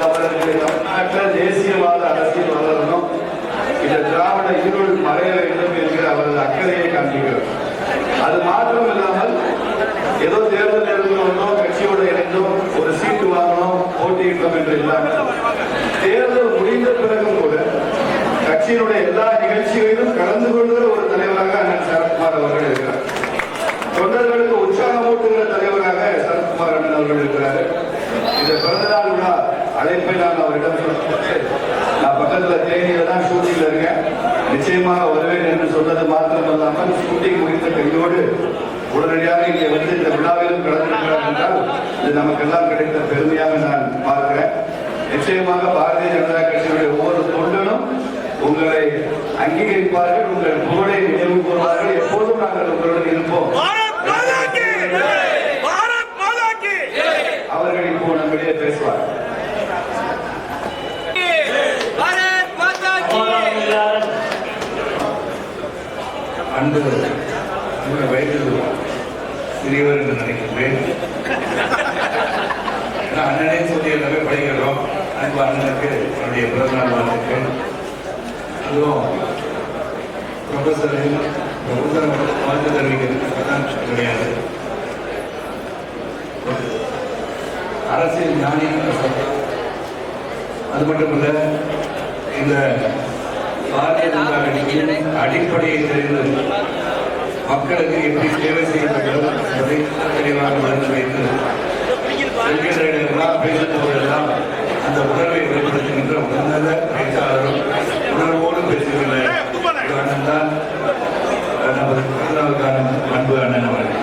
இது அவர்களுக்கு தமிழ்நாட்டில் தேசியவாத அரசியல் வளரணும் இந்த திராவிட இருள் மறைய வேண்டும் என்கிற அவரது அக்கறையை காண்பிக்கிறது அது மாத்திரம் இல்லாமல் ஏதோ தேர்தல் நேரத்தில் வந்தோம் கட்சியோட இணைந்தோம் ஒரு சீட்டு வாங்கணும் போட்டியிட்டோம் என்று இல்லாமல் தேர்தல் முடிந்த பிறகும் கூட கட்சியினுடைய எல்லா நிகழ்ச்சிகளிலும் கலந்து கொள்கிற ஒரு தலைவராக அண்ணன் சரத்குமார் அவர்கள் இருக்கிறார் தொண்டர்களுக்கு உற்சாகமூட்டுகிற தலைவராக சரத்குமார் அண்ணன் அவர்கள் இருக்கிறார் இந்த பிறந்தநாள் விழா அழைப்பை நான் அவரிடம் சொல்லும்போது நான் பக்கத்துல தேனியில தான் ஷூட்டிங்ல இருக்கேன் நிச்சயமாக வருவேன் என்று சொன்னது மாத்திரமல்லாமல் ஷூட்டிங் முடித்த கையோடு உடனடியாக இங்கே வந்து இந்த விழாவிலும் கலந்திருக்கிறார் என்றால் இது நமக்கெல்லாம் கிடைத்த பெருமையாக நான் பார்க்கிறேன். நிச்சயமாக பாரதிய ஜனதா கட்சியுடைய ஒவ்வொரு தொண்டனும் உங்களை அங்கீகரிப்பார்கள் உங்கள் புகழை நினைவு கூறுவார்கள் எப்போதும் நாங்கள் உங்களுடன் இருப்போம். அவர்கள் இப்போ நம்மிடையே பேசுவார்கள். அன்பு வயது பெரியவர் என்று நினைக்கிறேன். ஏன்னா அண்ணனே சொல்லி எல்லாமே படிக்கிறோம். அன்பு அண்ணனுக்கு என்னுடைய பிறந்தநாள் வாழ்த்துக்கள். அதுவும் ப்ரொஃபஸர் ப்ரொஃபஸர் வாழ்த்து தெரிவிக்கிறதுக்கு தான் கிடையாது. அரசியல் ஞானி அது மட்டுமல்ல இந்த பாரதிய ஜனதா கட்சியின் அடிப்படையை தெரிந்து மக்களுக்கு எப்படி சேவை செய்ய வேண்டும் என்பதை தெளிவாக உணர்ந்து வைத்து பேசும் போதெல்லாம் அந்த உணர்வை வெளிப்படுத்துகின்ற உன்னத பேச்சாளரும் உணர்வோடு பேசுகின்ற தான் நமது பிறந்தநாளுக்கான அன்பு அண்ணன் அவர்கள்.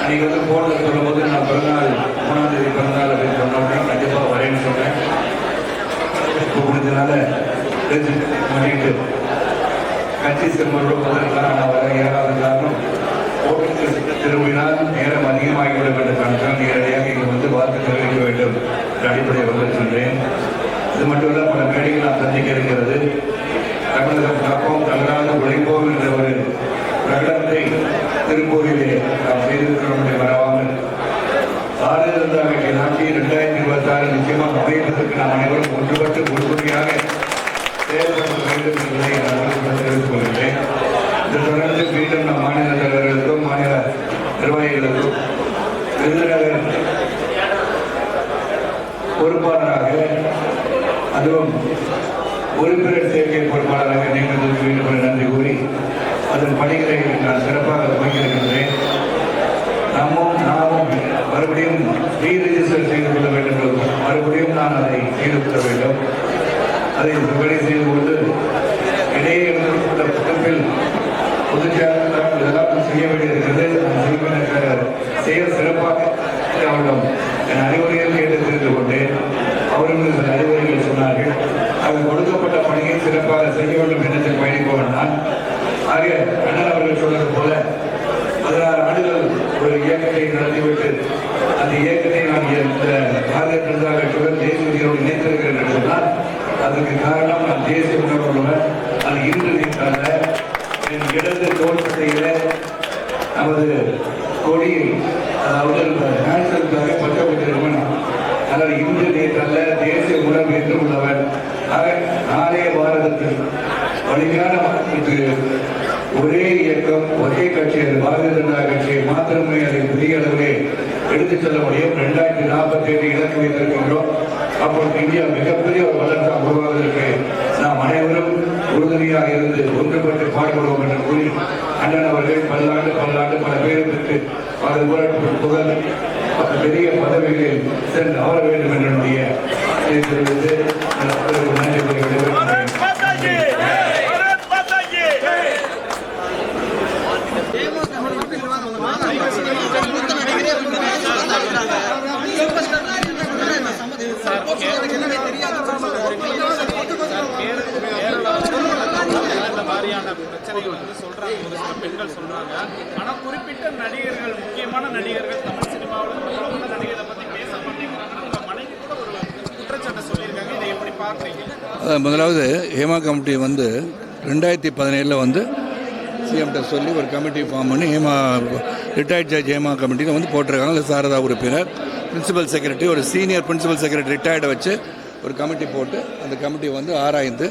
அன்னைக்கு வந்து போனது சொல்லும்போது நான் பிறந்தநாள் மூணாம் தேதி பிறந்தநாள் அப்படின்னு சொன்ன உடனே கண்டிப்பாக வரேன்னு சொன்னேன். இப்போ முடிஞ்சனால பண்ணிட்டு கட்சி செல்வரோடு முதலுக்கான நான் வர ஏறாத காரணம் ஓட்டுக்கு திரும்பினால் நேரம் அதிகமாகிவிடும் என்ற காரணத்தால் நேரடியாக இங்கு வந்து வாக்கு தெரிவிக்க வேண்டும். என்ற அடிப்படையில் வந்திருக்கின்றேன் இது மட்டுமல்ல பல மேடைகள் நான் சந்திக்க இருக்கிறது. தமிழகம் காப்போம் தமிழ்நாடு உழைப்போம் என்ற ஒரு பிரகடனத்தை திருப்பூரிலே நாம் செய்திருக்கிறோம் என்று மறவாமல். பாரதிய ஜனதா கட்சியின் ஆட்சி இரண்டாயிரத்தி இருபத்தி ஆறு நிச்சயமாக அமைப்பதற்கு நாம் அனைவரும் ஒன்றுபட்டு உறுதுணையாக செயல்பட வேண்டும் என்பதை நான் தெரிவித்துக் கொள்கிறேன். இதை தொடர்ந்து மீண்டும் நம் மாநில தலைவர் நிர்வாகிகளுக்கும் விருதுநகர் பொறுப்பாளராக அதுவும் உறுப்பினர் சேர்க்கை பொறுப்பாளராக நியமித்ததற்கு வேண்டும் என நன்றி கூறி அதன் பணிகளை நான் சிறப்பாக துவங்கியிருக்கின்றேன். நம்மும் நாமும் மறுபடியும் ரீ ரெஜிஸ்டர் செய்து கொள்ள வேண்டும் என்றும் மறுபடியும் நான் அதை செய்து கொள்ள வேண்டும். அதை வேலை செய்து கொண்டு இடையே இருந்துள்ள புத்தகத்தில் பொதுச்சாரம் இதெல்லாம் செய்ய வேண்டியிருக்கிறது. செயல் சிறப்பாக அவரிடம் என் அறிவுரைகள் கேட்டு தெரிந்து கொண்டேன். அவர்கள் சில அறிவுரைகள் சொன்னார்கள். அது கொடுக்கப்பட்ட பணியை சிறப்பாக செய்ய வேண்டும் என்று பயணிப்பவன் நான். ஆக அண்ணன் அவர்கள் சொன்னது போல பதினாறு ஆண்டுகள் ஒரு இயக்கத்தை நடத்திவிட்டு அந்த இயக்கத்தை நான் இந்த பாரதிய ஜனதா கட்சியுடன் தேசிய உணர்வோடு இணைத்திருக்கிறேன் என்று சொன்னால் அதற்கு காரணம் நான் தேசிய உணர்வுள்ளவன் அது இன்று நீட்டால என் இடது தோற்றத்தையில நமது கொடியை அதாவது நேஷனலுக்காக பற்ற வைத்திருக்கவன் ஆனால் இன்று நேற்றல்ல தேசிய உணர்வு என்று உள்ளவன் ஆக நாளைய பாரதத்தில் வலிமையான மாற்றத்திற்கு ஒரே இயக்கம் ஒரே கட்சி அது பாரதிய ஜனதா கட்சியை மாத்திரமே அதை பெரிய அளவிலே எடுத்துச் செல்ல முடியும் இரண்டாயிரத்தி நாற்பத்தி ஏழு இலக்கு வைத்திருக்கின்றோம் அப்பொழுது இந்தியா மிகப்பெரிய ஒரு வளர்ச்சி உருவாவதற்கு நாம் அனைவரும் உறுதுணையாக இருந்து ஒன்றுபட்டு பாடுபடுவோம் என்ற கூறி அண்ணன் அவர்கள் பல்லாண்டு பல்லாண்டு பல பேருக்கு பல ஊரட்பு புகழ் பல பெரிய பதவிகளில் சென்று ஆள வேண்டும் என்னுடைய நன்றி கூறி என்ன தெரியாது மாதிரியான பிரச்சனைகள் வந்து சொல்றாங்க. ஒரு சில பெண்கள் சொல்றாங்க. ஆனா குறிப்பிட்ட நடிகர்கள் முக்கியமான நடிகர்கள் தமிழ் சினிமாவில் பிரபலமான நடிகரை பத்தி பேச மாட்டேங்கிறாங்க. மனைவி கூட ஒரு குற்றச்சாட்டை சொல்லியிருக்காங்க. இதை எப்படி பாக்குறீங்க முதலாவது ஹேமா கமிட்டி வந்து ரெண்டாயிரத்தி பதினேழில் வந்து சிஎம்கிட்ட சொல்லி ஒரு கமிட்டி ஃபார்ம் பண்ணி ஹேமா ரிட்டையர்ட் ஜட்ஜ் ஹேமா கமிட்டியில் வந்து போட்டிருக்காங்க. சாரதா உறுப்பினர் பிரின்சிபல் செக்ரட்டரி ஒரு சீனியர் பிரின்சிபல் செக்ரட்டரி ரிட்டையர்டை வச்சு ஒரு கமிட்டி போட்டு அந்த கமிட்டி வந்து ஆராய்ந்து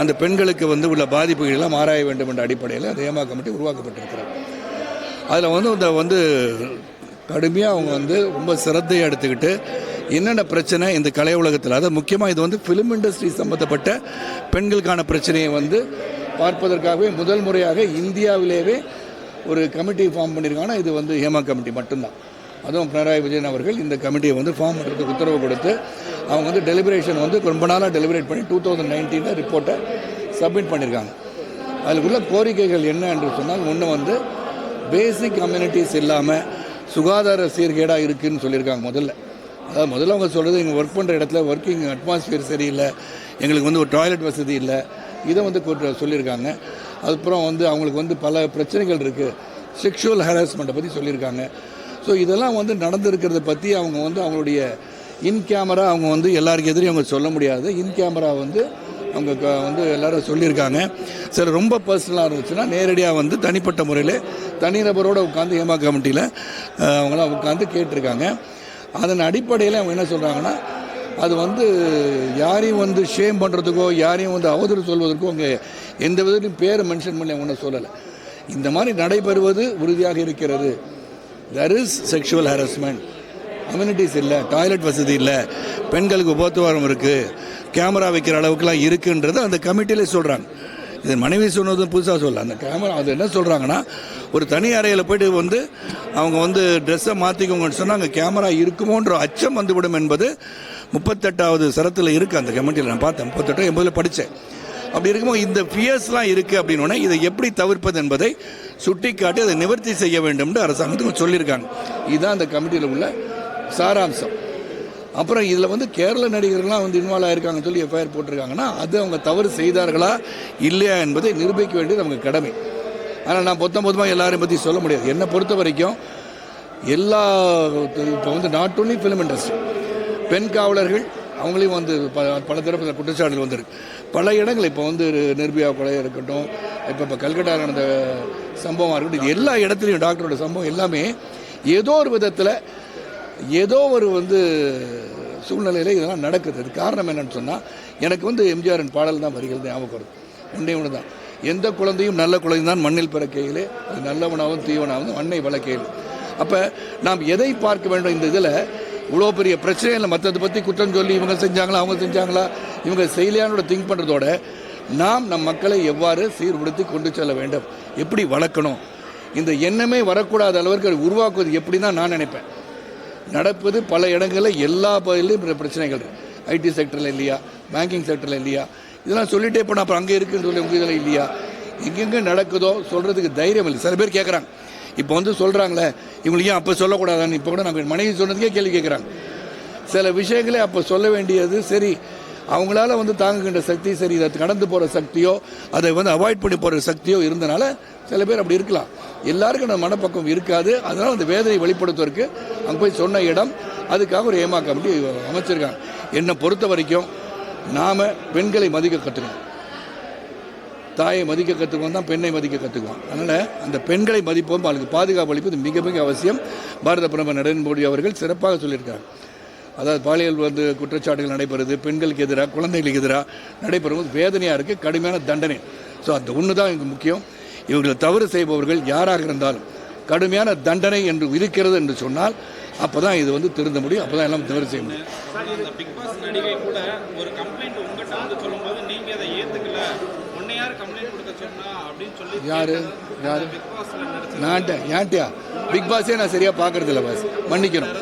அந்த பெண்களுக்கு வந்து உள்ள பாதிப்புகள் எல்லாம் ஆராய வேண்டும் என்ற அடிப்படையில் அந்த ஏமா கமிட்டி உருவாக்கப்பட்டிருக்கிறது. அதில் வந்து இந்த வந்து கடுமையாக அவங்க வந்து ரொம்ப சிரத்தையை எடுத்துக்கிட்டு என்னென்ன பிரச்சனை இந்த கலை உலகத்தில் அதாவது முக்கியமாக இது வந்து ஃபிலிம் இண்டஸ்ட்ரி சம்மந்தப்பட்ட பெண்களுக்கான பிரச்சனையை வந்து பார்ப்பதற்காகவே முதல் முறையாக இந்தியாவிலேயே ஒரு கமிட்டி ஃபார்ம் பண்ணியிருக்காங்கன்னா இது வந்து ஹேமா கமிட்டி மட்டும்தான். அதுவும் பினராயி விஜயன் அவர்கள் இந்த கமிட்டியை வந்து ஃபார்ம் பண்ணுறதுக்கு உத்தரவு கொடுத்து அவங்க வந்து டெலிபரேஷன் வந்து ரொம்ப நாளாக டெலிபரேட் பண்ணி டூ தௌசண்ட் நைன்டீனில் ரிப்போர்ட்டை சப்மிட் பண்ணியிருக்காங்க அதில் உள்ள கோரிக்கைகள் என்ன என்று சொன்னால் ஒன்று வந்து பேசிக் கம்யூனிட்டிஸ் இல்லாமல் சுகாதார சீர்கேடாக இருக்குதுன்னு சொல்லியிருக்காங்க முதல்ல. அதாவது முதல்ல அவங்க சொல்கிறது எங்கள் ஒர்க் பண்ணுற இடத்துல ஒர்க்கிங் அட்மாஸ்ஃபியர் சரியில்லை எங்களுக்கு வந்து ஒரு டாய்லெட் வசதி இல்லை இதை வந்து சொல்லியிருக்காங்க. அதுக்கப்புறம் வந்து அவங்களுக்கு வந்து பல பிரச்சனைகள் இருக்குது செக்ஷுவல் ஹராஸ்மெண்ட்டை பற்றி சொல்லியிருக்காங்க. ஸோ இதெல்லாம் வந்து நடந்திருக்கிறத பற்றி அவங்க வந்து அவங்களுடைய இன் கேமரா அவங்க வந்து எல்லாருக்கும் எதிரையும் அவங்க சொல்ல முடியாது. இன் கேமரா வந்து அவங்க க- வந்து எல்லாரும் சொல்லியிருக்காங்க. சில ரொம்ப பர்சனலாக இருந்துச்சுன்னா நேரடியாக வந்து தனிப்பட்ட முறையில் தனிநபரோடு உட்காந்து ஏமா கமிட்டியில் அவங்களாம் உட்காந்து கேட்டிருக்காங்க. அதன் அடிப்படையில் அவங்க என்ன சொல்கிறாங்கன்னா அது வந்து யாரையும் வந்து ஷேம் பண்ணுறதுக்கோ யாரையும் வந்து அவதூறு சொல்வதற்கோ அவங்க எந்த விதத்திலையும் பேரை மென்ஷன் பண்ணி அவங்க ஒன்றும் சொல்லலை. இந்த மாதிரி நடைபெறுவது உறுதியாக இருக்கிறது. There is sexual harassment amenities இல்லை டாய்லெட் வசதி இல்லை பெண்களுக்கு உபத்துவாரம் இருக்குது கேமரா வைக்கிற அளவுக்குலாம் இருக்குன்றது அந்த கமிட்டியிலே சொல்கிறாங்க இது மனைவி சொன்னதும் புதுசாக சொல்ல அந்த கேமரா அது என்ன சொல்கிறாங்கன்னா ஒரு தனி அறையில் போயிட்டு வந்து அவங்க வந்து ட்ரெஸ்ஸை மாற்றிக்கோங்கன்னு சொன்னால் அங்கே கேமரா இருக்குமோன்ற அச்சம் வந்துவிடும் என்பது முப்பத்தெட்டாவது சரத்தில் இருக்குது அந்த கமிட்டியில் நான் பார்த்தேன் முப்பத்தெட்டு எண்பதில் படித்தேன் அப்படி இருக்கும்போது இந்த ஃபியர்ஸ்லாம் இருக்குது அப்படின்னோடனே இதை எப்படி தவிர்ப்பது என்பதை சுட்டிக்காட்டி அதை நிவர்த்தி செய்ய வேண்டும்னு அரசாங்கத்துக்கு சொல்லியிருக்காங்க. இதுதான் அந்த கமிட்டியில் உள்ள சாராம்சம். அப்புறம் இதில் வந்து கேரள நடிகர்கள்லாம் வந்து இன்வால்வ் ஆகிருக்காங்கன்னு சொல்லி எஃப்ஐஆர் போட்டிருக்காங்கன்னா அது அவங்க தவறு செய்தார்களா இல்லையா என்பதை நிரூபிக்க வேண்டியது அவங்க கடமை. ஆனால் நான் மொத்தம் மொத்தமாக எல்லாரையும் பற்றி சொல்ல முடியாது. என்னை பொறுத்த வரைக்கும் எல்லா இப்போ வந்து நாட் ஒன்லி ஃபிலிம் இண்டஸ்ட்ரி பெண் காவலர்கள் அவங்களையும் வந்து ப பல தரப்பு குற்றச்சாட்டுகள் வந்திருக்கு. பல இடங்கள் இப்போ வந்து நிர்பயா கொலை இருக்கட்டும் இப்போ இப்போ கல்கட்டா நடந்த சம்பவமாக இருக்கட்டும் இது எல்லா இடத்துலையும் டாக்டரோட சம்பவம் எல்லாமே ஏதோ ஒரு விதத்தில் ஏதோ ஒரு வந்து சூழ்நிலையில் இதெல்லாம் நடக்குது. அது காரணம் என்னன்னு சொன்னால் எனக்கு வந்து எம்ஜிஆரின் பாடல் தான் வரிகள் ஞாபகம் வருது. ஒன்றே ஒன்று தான் எந்த குழந்தையும் நல்ல குழந்தை தான் மண்ணில் பிறக்கையிலே அது நல்லவனாகவும் தீவனாகவும் மண்ணை வளர்க்கையில் அப்போ நாம் எதை பார்க்க வேண்டும் இந்த இதில்? இவ்வளோ பெரிய பிரச்சனை இல்லை. மற்றதை பற்றி குற்றம் சொல்லி இவங்க செஞ்சாங்களா அவங்க செஞ்சாங்களா? இவங்க செய்யலையானோட திங்க் பண்ணுறதோட நாம் நம் மக்களை எவ்வாறு சீர்படுத்தி கொண்டு செல்ல வேண்டும்? எப்படி வளர்க்கணும்? இந்த எண்ணமே வரக்கூடாத அளவிற்கு அதை உருவாக்குவது எப்படி தான் நான் நினைப்பேன். நடப்பது பல இடங்களில் எல்லா பகுதியிலும் பிற பிரச்சனைகள் ஐடி செக்டரில் இல்லையா? பேங்கிங் செக்டரில் இல்லையா? இதெல்லாம் சொல்லிட்டே போனால் அப்புறம் அங்கே இருக்குன்னு சொல்லி உங்கள் இதில் இல்லையா? எங்கெங்கே நடக்குதோ சொல்கிறதுக்கு தைரியம் இல்லை. சில பேர் கேட்குறாங்க இப்போ வந்து சொல்கிறாங்களே இவங்களுக்கு ஏன் அப்போ சொல்லக்கூடாதான்னு? இப்போ கூட நம்ம மனைவி சொன்னதுக்கே கேள்வி கேட்குறாங்க. சில விஷயங்களே அப்போ சொல்ல வேண்டியது சரி. அவங்களால வந்து தாங்குகின்ற சக்தி சரி இதை கடந்து போகிற சக்தியோ அதை வந்து அவாய்ட் பண்ணி போகிற சக்தியோ இருந்தனால சில பேர் அப்படி இருக்கலாம். எல்லாருக்கும் அந்த மனப்பக்கம் இருக்காது. அதனால் அந்த வேதனை வெளிப்படுத்துவதற்கு அங்கே போய் சொன்ன இடம் அதுக்காக ஒரு ஏமா கமிட்டி அமைச்சிருக்காங்க. என்னை பொறுத்த வரைக்கும் நாம் பெண்களை மதிக்க கற்றுக்கணும் தாயை மதிக்க கற்றுக்குவோம் தான் பெண்ணை மதிக்க கற்றுக்குவோம் அதனால் அந்த பெண்களை மதிப்போம் அவளுக்கு பாதுகாப்பு அளிப்பது மிக மிக அவசியம். பாரத பிரதமர் நரேந்திர மோடி அவர்கள் சிறப்பாக சொல்லியிருக்காங்க அதாவது பாலியல் வந்து குற்றச்சாட்டுகள் நடைபெறுது பெண்களுக்கு எதிராக குழந்தைகளுக்கு எதிராக நடைபெறுவது வேதனையாக இருக்குது கடுமையான தண்டனை. ஸோ அந்த ஒன்று தான் எனக்கு முக்கியம். இவர்களை தவறு செய்பவர்கள் யாராக இருந்தாலும் கடுமையான தண்டனை என்று இருக்கிறது என்று சொன்னால் அப்போ தான் இது வந்து திருந்த முடியும். அப்போ தான் எல்லாம் தவறு செய்ய முடியும் சார் இந்த பிக் பாஸ் நடிகை கூட ஒரு கம்ப்ளைண்ட் உங்ககிட்ட வந்து சொல்லும்போது நீங்க அதை ஏத்துக்கல உன்னை யார் கம்ப்ளைண்ட் கொடுக்க சொன்னா அப்படின்னு சொல்லி யாரு? யாரு? நான்ட்ட ஏன்ட்டியா பிக் பாஸே நான் சரியாக பார்க்கறதில்ல பாஸ் மன்னிக்கணும்.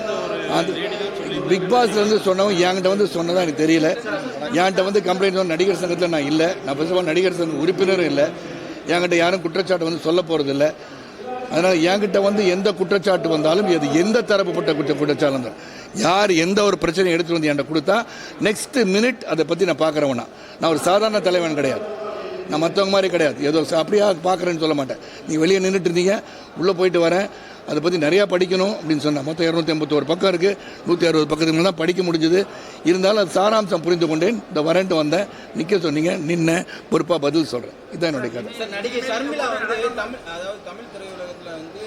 அது பிக் பாஸ்ல இருந்து என்கிட்ட வந்து சொன்னதா எனக்கு தெரியல. என்கிட்ட வந்து கம்ப்ளைண்ட் வந்து நடிகர் சங்கத்தில் நான் இல்லை. நான் ஃபர்ஸ்ட் நடிகர் சங்க உறுப்பினரும் இல்லை. என்கிட்ட யாரும் குற்றச்சாட்டு வந்து சொல்ல போகிறது இல்லை அதனால் என்கிட்ட வந்து எந்த குற்றச்சாட்டு வந்தாலும் இது எந்த தரப்புப்பட்ட குற்ற குற்றச்சாட்டு யார் எந்த ஒரு பிரச்சனையும் எடுத்துகிட்டு வந்து என்கிட்ட கொடுத்தா நெக்ஸ்ட் மினிட் அதை பற்றி நான் பார்க்குறவனா. நான் ஒரு சாதாரண தலைவன் கிடையாது. நான் மற்றவங்க மாதிரி கிடையாது. ஏதோ ச- அப்படியா பார்க்குறேன்னு சொல்ல மாட்டேன். நீ வெளியே நின்றுட்டு இருந்தீங்க உள்ளே போயிட்டு வரேன். அதை பற்றி நிறையா படிக்கணும் அப்படின்னு சொன்னேன் மொத்தம் இரநூத்தி ஐம்பத்தோரு பக்கம் இருக்குது நூற்றி அறுபது பக்கத்துக்கு தான் படிக்க முடிஞ்சது. இருந்தாலும் அது சாராம்சம் புரிந்து கொண்டேன். இந்த வரேன்ட்டு வந்தேன். நிற்க சொன்னீங்க நின்ன பொறுப்பாக பதில் சொல்கிறேன் இதுதான் என்னுடைய கதை. நடிகை ஷர்மிளா வந்து தமிழ் அதாவது தமிழ் திரையுலகத்தில் வந்து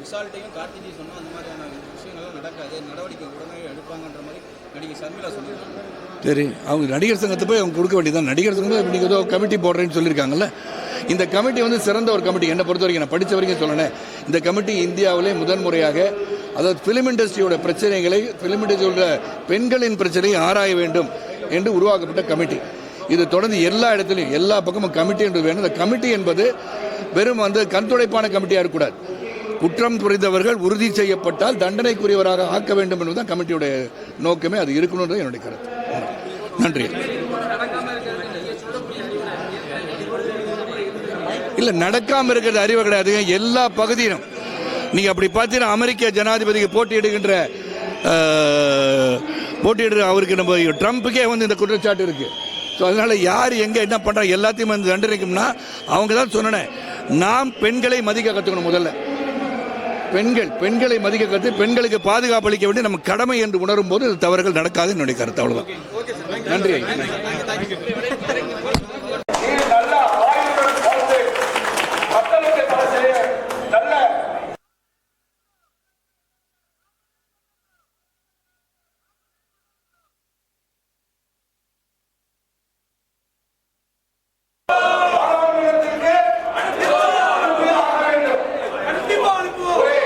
விசால்ட்டையும் விஷால்ட்டையும் கார்த்திகையும் சொன்னால் அந்த மாதிரியான விஷயங்கள்லாம் நடக்காது. நடவடிக்கை உடனே எடுப்பாங்கன்ற மாதிரி நடிகை ஷர்மிளா சொல்லியிருக்காங்க சரி அவங்க நடிகர் சங்கத்தை போய் அவங்க கொடுக்க வேண்டியதான் நடிகர் சங்கம் நீங்கள் ஏதோ கமிட்டி போடுறேன்னு சொல்லியிருக்காங்கல்ல. இந்த கமிட்டி வந்து சிறந்த ஒரு கமிட்டி என்னை பொறுத்த வரைக்கும் நான் படித்த வரைக்கும் சொல்லணேன் இந்த கமிட்டி இந்தியாவிலே முதன்முறையாக அதாவது ஃபிலிம் இண்டஸ்ட்ரியோட பிரச்சனைகளை ஃபிலிம் இண்டஸ்ட்ரியோட பெண்களின் பிரச்சனையை ஆராய வேண்டும் என்று உருவாக்கப்பட்ட கமிட்டி இது தொடர்ந்து எல்லா இடத்துலையும் எல்லா பக்கமும் கமிட்டி என்று வேணும். இந்த கமிட்டி என்பது வெறும் வந்து கண்துடைப்பான கமிட்டியாக இருக்கக்கூடாது. குற்றம் புரிந்தவர்கள் உறுதி செய்யப்பட்டால் தண்டனைக்குரியவராக ஆக்க வேண்டும் என்பதுதான் கமிட்டியுடைய நோக்கமே. அது இருக்கணுன்றது என்னுடைய கருத்து. நன்றி. இல்லை நடக்காமல் இருக்கிறது அறிவு கிடையாதுங்க எல்லா பகுதியிலும். நீங்கள் அப்படி பார்த்தீங்கன்னா அமெரிக்க ஜனாதிபதிக்கு போட்டியிடுகின்ற போட்டியிடுற அவருக்கு நம்ம ட்ரம்ப்புக்கே வந்து இந்த குற்றச்சாட்டு இருக்குது ஸோ அதனால் யார் எங்கே என்ன பண்ணுறாங்க எல்லாத்தையும் வந்து தண்டனைக்கும்னா அவங்க தான் சொன்னேன். நாம் பெண்களை மதிக்க கற்றுக்கணும் முதல்ல. பெண்கள் பெண்களை மதிக்க கற்று பெண்களுக்கு பாதுகாப்பு அளிக்க வேண்டிய நம்ம கடமை என்று உணரும் போது தவறுகள் நடக்காது என்னுடைய கருத்து. அவ்வளவுதான். நன்றி நீ நல்ல ஆய்வுகள் பார்த்து மக்களுக்கு பல செய்ய நல்ல பாராளுமன்றத்திற்கு அனுப்பியாக வேண்டும். ஒரே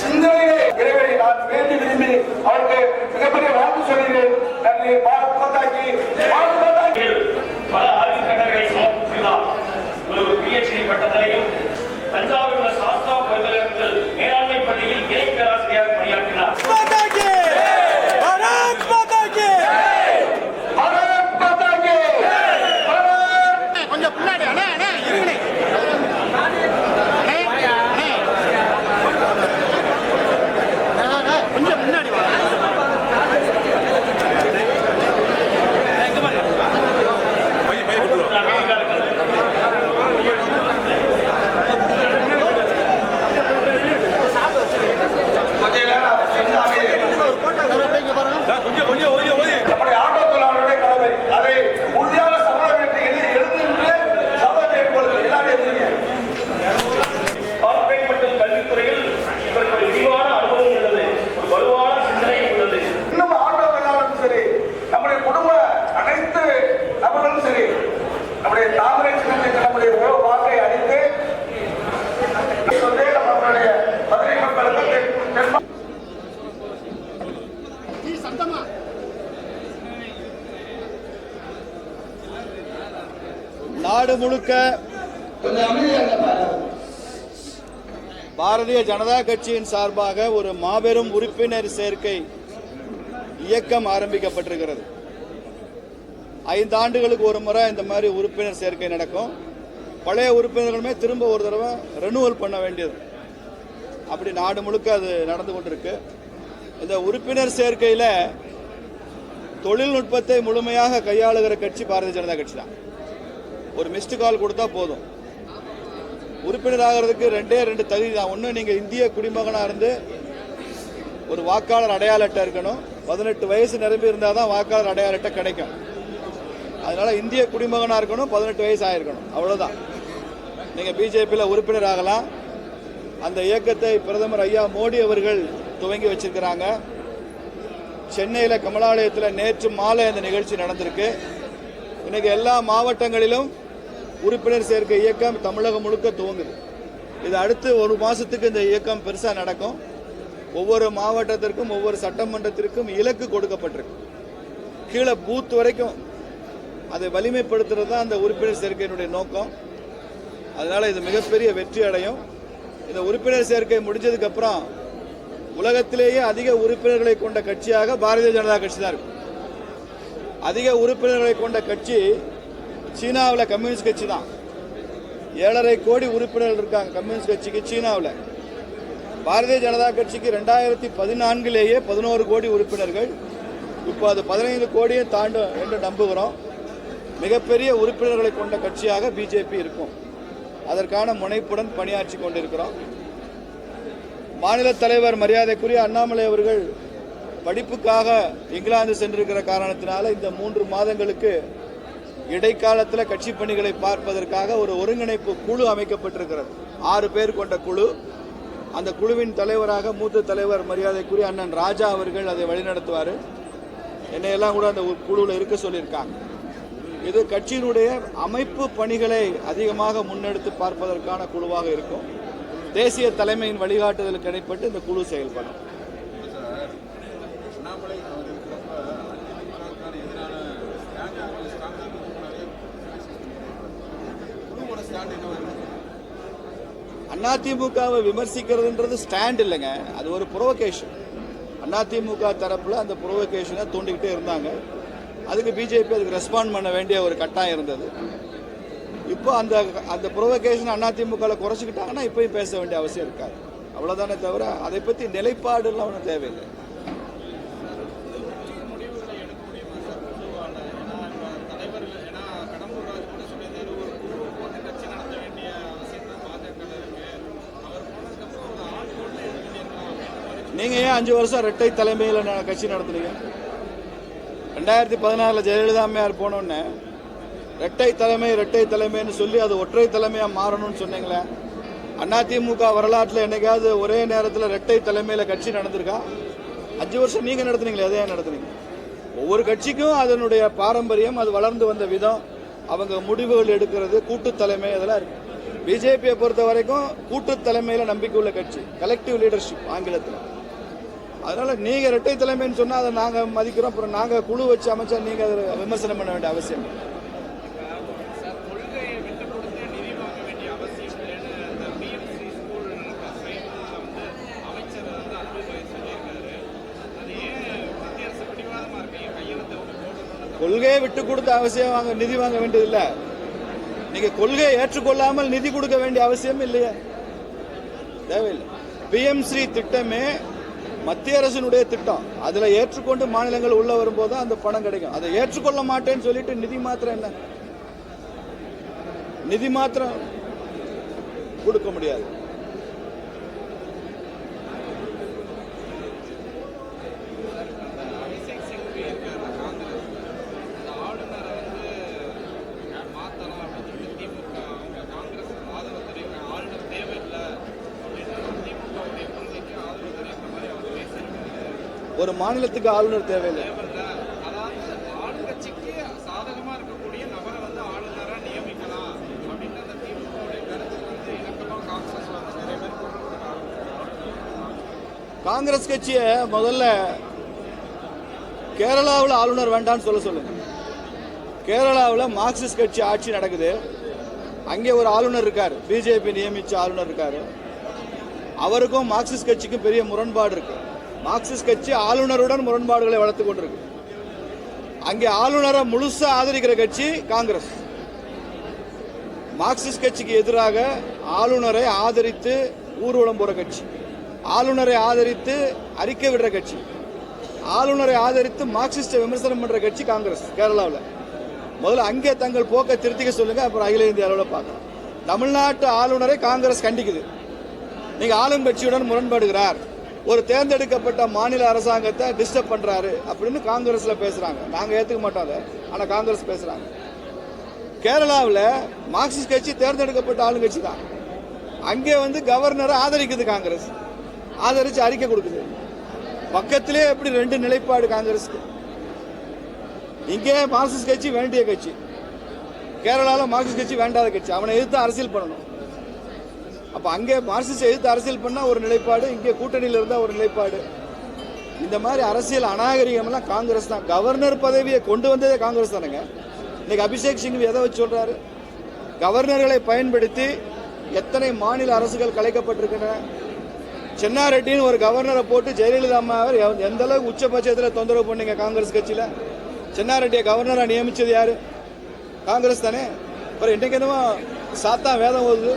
சிந்தனையிலே இறைவனை நான் வேண்டி விரும்பி அவருக்கு மிகப்பெரிய வாழ்த்து சொல்கிறேன். நன்றி நாடு முழுக்க பாரதிய ஜனதா கட்சியின் சார்பாக ஒரு மாபெரும் உறுப்பினர் சேர்க்கை இயக்கம் ஆரம்பிக்கப்பட்டிருக்கிறது. ஐந்து ஆண்டுகளுக்கு ஒரு முறை இந்த மாதிரி உறுப்பினர் சேர்க்கை நடக்கும். பழைய உறுப்பினர்களுமே திரும்ப ஒரு தடவை ரெனுவல் பண்ண வேண்டியது. அப்படி நாடு முழுக்க அது நடந்து கொண்டிருக்கு. இந்த உறுப்பினர் சேர்க்கையில் தொழில்நுட்பத்தை முழுமையாக கையாளுகிற கட்சி பாரதிய ஜனதா கட்சி தான் ஒரு மிஸ்டு கால் கொடுத்தா போதும். உறுப்பினர் ஆகிறதுக்கு ரெண்டே ரெண்டு தகுதி தான். ஒன்று நீங்கள் இந்திய குடிமகனாக இருந்து ஒரு வாக்காளர் அடையாள அட்டை இருக்கணும். பதினெட்டு வயசு நிரம்பி இருந்தால் தான் வாக்காளர் அடையாள அட்டை கிடைக்கும். அதனால் இந்திய குடிமகனாக இருக்கணும் பதினெட்டு வயசு ஆகிருக்கணும் அவ்வளோதான் நீங்கள் பிஜேபியில் உறுப்பினர் ஆகலாம். அந்த இயக்கத்தை பிரதமர் ஐயா மோடி அவர்கள் துவங்கி வச்சிருக்கிறாங்க. சென்னையில் கமலாலயத்தில் நேற்று மாலை அந்த நிகழ்ச்சி நடந்திருக்கு. இன்றைக்கி எல்லா மாவட்டங்களிலும் உறுப்பினர் சேர்க்கை இயக்கம் தமிழகம் முழுக்க துவங்குது. இது அடுத்து ஒரு மாசத்துக்கு இந்த இயக்கம் பெருசா நடக்கும். ஒவ்வொரு மாவட்டத்திற்கும் ஒவ்வொரு சட்டமன்றத்திற்கும் இலக்கு கொடுக்கப்பட்டிருக்கு. கீழே பூத் வரைக்கும் அதை வலிமைப்படுத்துறது தான் அந்த உறுப்பினர் சேர்க்கையினுடைய நோக்கம். அதனால இது மிகப்பெரிய வெற்றி அடையும். இந்த உறுப்பினர் சேர்க்கை முடிஞ்சதுக்கு அப்புறம் உலகத்திலேயே அதிக உறுப்பினர்களை கொண்ட கட்சியாக பாரதிய ஜனதா கட்சி தான் இருக்கும். அதிக உறுப்பினர்களை கொண்ட கட்சி சீனாவில் கம்யூனிஸ்ட் கட்சி தான். ஏழரை கோடி உறுப்பினர்கள் இருக்காங்க கம்யூனிஸ்ட் கட்சிக்கு சீனாவில். பாரதிய ஜனதா கட்சிக்கு ரெண்டாயிரத்தி பதினான்கிலேயே பதினோரு கோடி உறுப்பினர்கள். இப்போ அது பதினைந்து கோடியை தாண்டும் என்று நம்புகிறோம். மிகப்பெரிய உறுப்பினர்களை கொண்ட கட்சியாக பிஜேபி இருக்கும். அதற்கான முனைப்புடன் பணியாற்றி கொண்டிருக்கிறோம். மாநில தலைவர் மரியாதைக்குரிய அண்ணாமலை அவர்கள் படிப்புக்காக இங்கிலாந்து சென்றிருக்கிற காரணத்தினால இந்த மூன்று மாதங்களுக்கு இடைக்காலத்தில் கட்சி பணிகளை பார்ப்பதற்காக ஒரு ஒருங்கிணைப்பு குழு அமைக்கப்பட்டிருக்கிறது. ஆறு பேர் கொண்ட குழு. அந்த குழுவின் தலைவராக மூத்த தலைவர் மரியாதைக்குரிய அண்ணன் ராஜா அவர்கள் அதை வழிநடத்துவார். என்னையெல்லாம் கூட அந்த குழுவில் இருக்க சொல்லியிருக்காங்க. இது கட்சியினுடைய அமைப்பு பணிகளை அதிகமாக முன்னெடுத்து பார்ப்பதற்கான குழுவாக இருக்கும். தேசிய தலைமையின் வழிகாட்டுதலுக்கு இடைப்பட்டு இந்த குழு செயல்படும். அதிமுகவை விமர்சிக்கிறதுன்றது ஸ்டாண்ட் இல்லைங்க. அது ஒரு புரோவகேஷன் அதிமுக தரப்புல அந்த புரோவகேஷனை தூண்டிக்கிட்டே இருந்தாங்க. அதுக்கு பிஜேபி அதுக்கு ரெஸ்பாண்ட் பண்ண வேண்டிய ஒரு கட்டாயம் இருந்தது. இப்போ அந்த அந்த புரோவகேஷன் அதிமுக குறைச்சிக்கிட்டாங்கன்னா இப்பயும் பேச வேண்டிய அவசியம் இருக்காது. அவ்வளோதானே தவிர அதை பற்றி நிலைப்பாடுலாம் ஒன்றும் தேவையில்லை தலைவர்கள் ஏன்னா கடம்பூர் ராஜ் கூட சொல்லியிருந்தாரு ஒரு குழு போட்டு கட்சி நடத்த வேண்டிய அவசியம் தான் பாஜக இருக்கு அவர் போனதுக்கப்புறம் ஒரு ஆள் போட்டு இது பண்ணியிருக்கலாம் நீங்கள் நீங்க ஏன் அஞ்சு வருஷம் ரெட்டை தலைமையில் கட்சி நடத்துனீங்க? ரெண்டாயிரத்தி பதினாறுல ஜெயலலிதா அம்மையார் போனோடனே ரெட்டை தலைமை ரெட்டை தலைமைன்னு சொல்லி அது ஒற்றை தலைமையா மாறணும்னு சொன்னீங்களே. அதிமுக வரலாற்றில் என்னைக்காவது ஒரே நேரத்தில் ரெட்டை தலைமையில் கட்சி நடந்திருக்கா? அஞ்சு வருஷம் நீங்கள் நடத்துனீங்களே அதே நடத்துனீங்க? ஒவ்வொரு கட்சிக்கும் அதனுடைய பாரம்பரியம் அது வளர்ந்து வந்த விதம் அவங்க முடிவுகள் எடுக்கிறது கூட்டு தலைமை இதெல்லாம் இருக்கு. பிஜேபியை பொறுத்த வரைக்கும் கூட்டு தலைமையில் நம்பிக்கை உள்ள கட்சி கலெக்டிவ் லீடர்ஷிப் ஆங்கிலத்தில். அதனால நீங்க இரட்டை தலைமைன்னு சொன்னா அதை நாங்க மதிக்கிறோம். அப்புறம் நாங்க குழு வச்சு அமைச்சா நீங்க அதை விமர்சனம் பண்ண வேண்டிய அவசியம் கொள்கையை விட்டு கொடுத்த அவசியம் வாங்க நிதி வாங்க வேண்டியதில்லை நீங்க கொள்கையை ஏற்றுக்கொள்ளாமல் நிதி கொடுக்க வேண்டிய அவசியம் இல்லையே. தேவையில்லை. பிஎம்ஸ்ரீ திட்டமே மத்திய அரசினுடைய திட்டம். அதுல ஏற்றுக்கொண்டு மாநிலங்கள் உள்ள வரும்போது அந்த பணம் கிடைக்கும். அதை ஏற்றுக்கொள்ள மாட்டேன்னு சொல்லிட்டு நிதி மாத்திரம் என்ன? நிதி மாத்திரம் கொடுக்க முடியாது அபிஷேக் சிங்வி இருக்காரு காங்கிரஸ் அந்த ஆளுநரை வந்து மாற்றலாம் அப்படின்னு சொல்லி திமுக அவங்க காங்கிரஸ் ஆதரவு தெரிவிக்க ஆளுநர் தேவையில்லை அப்படின்னு திமுகவுடைய கொள்கைக்கு ஆதரவு தெரிவிக்கிற மாதிரி அவர் பேசியிருக்காரு ஒரு மாநிலத்துக்கு ஆளுநர் தேவையில்லை தேவையில்லை அதாவது ஆளுங்கட்சிக்கு சாதகமா இருக்கக்கூடிய நபரை வந்து ஆளுநரா நியமிக்கலாம் அப்படின்னு அந்த திமுகவுடைய மாநிலத்துக்கு ஆளுநர் தேவையில்லை. காங்கிரஸ் கட்சியை முதல்ல கேரளாவில் ஆளுநர் வேண்டாம்னு சொல்ல சொல்லுங்க. கேரளாவில் மார்க்சிஸ்ட் கட்சி ஆட்சி நடக்குது. அங்கே ஒரு ஆளுநர் இருக்கார். பிஜேபி நியமிச்ச ஆளுநர் இருக்கார். அவருக்கும் மார்க்சிஸ்ட் கட்சிக்கும் பெரிய முரண்பாடு இருக்கு. மார்க்சிஸ்ட் கட்சி ஆளுநருடன் முரண்பாடுகளை வளர்த்து கொண்டிருக்கு. அங்கே ஆளுநரை முழுசா ஆதரிக்கிற கட்சி காங்கிரஸ். மார்க்சிஸ்ட் கட்சிக்கு எதிராக ஆளுநரை ஆதரித்து ஊர்வலம் போற கட்சி. ஆளுநரை ஆதரித்து அறிக்கை விடுற கட்சி. ஆளுநரை ஆதரித்து மார்க்சிஸ்ட விமர்சனம் பண்ற கட்சி காங்கிரஸ் கேரளாவில். முதல்ல அங்கே தங்கள் போக்கை திருத்திக்க சொல்லுங்க அப்புறம் அகில இந்திய அளவில் பார்க்கலாம். தமிழ்நாட்டு ஆளுநரை காங்கிரஸ் கண்டிக்குது. நீங்க ஆளும் கட்சியுடன் முரண்படுகிறார். ஒரு தேர்ந்தெடுக்கப்பட்ட மாநில அரசாங்கத்தை டிஸ்டர்ப் பண்றாரு அப்படின்னு காங்கிரஸ்ல பேசுறாங்க. நாங்க ஏத்துக்க மாட்டோம் அதை. ஆனா காங்கிரஸ் பேசுறாங்க. கேரளாவில் மார்க்சிஸ்ட் கட்சி தேர்ந்தெடுக்கப்பட்ட ஆளுங்கட்சி தான். அங்கே வந்து கவர்னரை ஆதரிக்குது காங்கிரஸ். ஆதரிச்சு அறிக்கை கொடுக்குது. பக்கத்திலே எப்படி ரெண்டு நிலைப்பாடு காங்கிரஸ்க்கு? இங்கே மார்க்சிஸ்ட் கட்சி வேண்டிய கட்சி. கேரளாவில் மார்க்சிஸ்ட் கட்சி வேண்டாத கட்சி. அவனை எதிர்த்து அரசியல் பண்ணணும். அப்போ அங்கே மார்க்சிஸ்ட் எதிர்த்து அரசியல் பண்ணால் ஒரு நிலைப்பாடு இங்கே கூட்டணியில் இருந்தால் ஒரு நிலைப்பாடு. இந்த மாதிரி அரசியல் அநாகரிகம்லாம் காங்கிரஸ் தான். கவர்னர் பதவியை கொண்டு வந்ததே காங்கிரஸ் தானேங்க? இன்னைக்கு அபிஷேக் சிங் எதை வச்சு சொல்கிறாரு கவர்னர்களை பயன்படுத்தி எத்தனை மாநில அரசுகள் கலைக்கப்பட்டிருக்கின்றன? சென்னாரெட்டின்னு ஒரு கவர்னரை போட்டு ஜெயலலிதா அம்மாவை எந்த அளவுக்கு உச்சபட்சத்தில் தொந்தரவு பண்ணீங்க காங்கிரஸ் கட்சியில்? சென்னாரெட்டியை கவர்னராக நியமிச்சது யார்? காங்கிரஸ் தானே? அப்புறம் இன்றைக்கு என்னமோ சாத்தா வேதம் ஓதுது.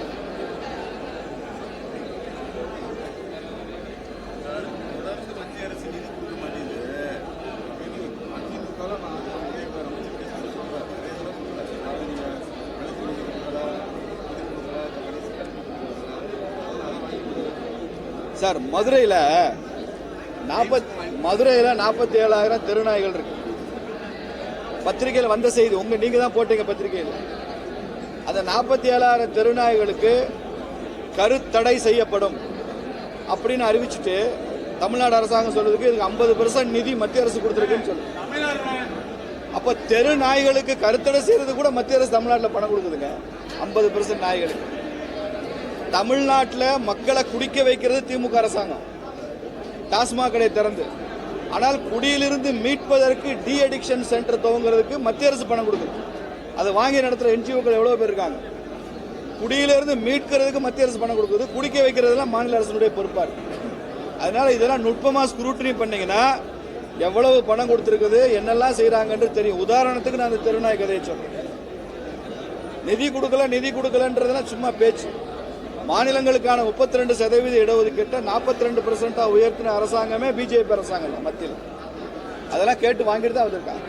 சார் மதுரையில் நாற்பத் மதுரையில் நாற்பத்தி ஏழாயிரம் தெருநாய்கள் இருக்கு. பத்திரிகையில் வந்த செய்தி உங்க நீங்க தான் போட்டீங்க பத்திரிகையில். அந்த நாற்பத்தி ஏழாயிரம் தெருநாய்களுக்கு கருத்தடை செய்யப்படும் அப்படின்னு அறிவிச்சுட்டு தமிழ்நாடு அரசாங்கம் சொல்றதுக்கு இதுக்கு ஐம்பது பெர்சன்ட் நிதி மத்திய அரசு கொடுத்துருக்குன்னு சொல்லுது அப்ப தெரு நாய்களுக்கு கருத்தடை செய்யறது கூட மத்திய அரசு தமிழ்நாட்டில் பணம் கொடுக்குதுங்க. ஐம்பது பெர்சன்ட் நாய்களுக்கு. தமிழ்நாட்டில் மக்களை குடிக்க வைக்கிறது திமுக அரசாங்கம். டாஸ்மாக் கடை திறந்து. ஆனால் குடியிலிருந்து மீட்பதற்கு டி அடிக்ஷன் சென்டர் துவங்குறதுக்கு மத்திய அரசு பணம் கொடுக்குது. அதை வாங்கி நடத்துகிற என்ஜிஓக்கள் எவ்வளோ பேர் இருக்காங்க? குடியிலிருந்து மீட்கிறதுக்கு மத்திய அரசு பணம் கொடுக்குது. குடிக்க வைக்கிறதுலாம் மாநில அரசினுடைய பொறுப்பார் அதனால் இதெல்லாம் நுட்பமாக ஸ்க்ரூட்டனி பண்ணிங்கன்னா எவ்வளவு பணம் கொடுத்துருக்குது என்னெல்லாம் செய்கிறாங்கன்னு தெரியும். உதாரணத்துக்கு நான் அந்த தெருநாய் கதையை சொல்கிறேன் நிதி கொடுக்கல நிதி கொடுக்கலன்றதுலாம் சும்மா பேச்சு. மாநிலங்களுக்கான முப்பத்தி ரெண்டு சதவீத இடஒதுக்கீட்டை நாற்பத்தி ரெண்டு பெர்சென்டா உயர்த்தின அரசாங்கமே பிஜேபி அரசாங்கம் மத்தியில். அதெல்லாம் கேட்டு வாங்கிட்டு தான் வந்திருக்காங்க.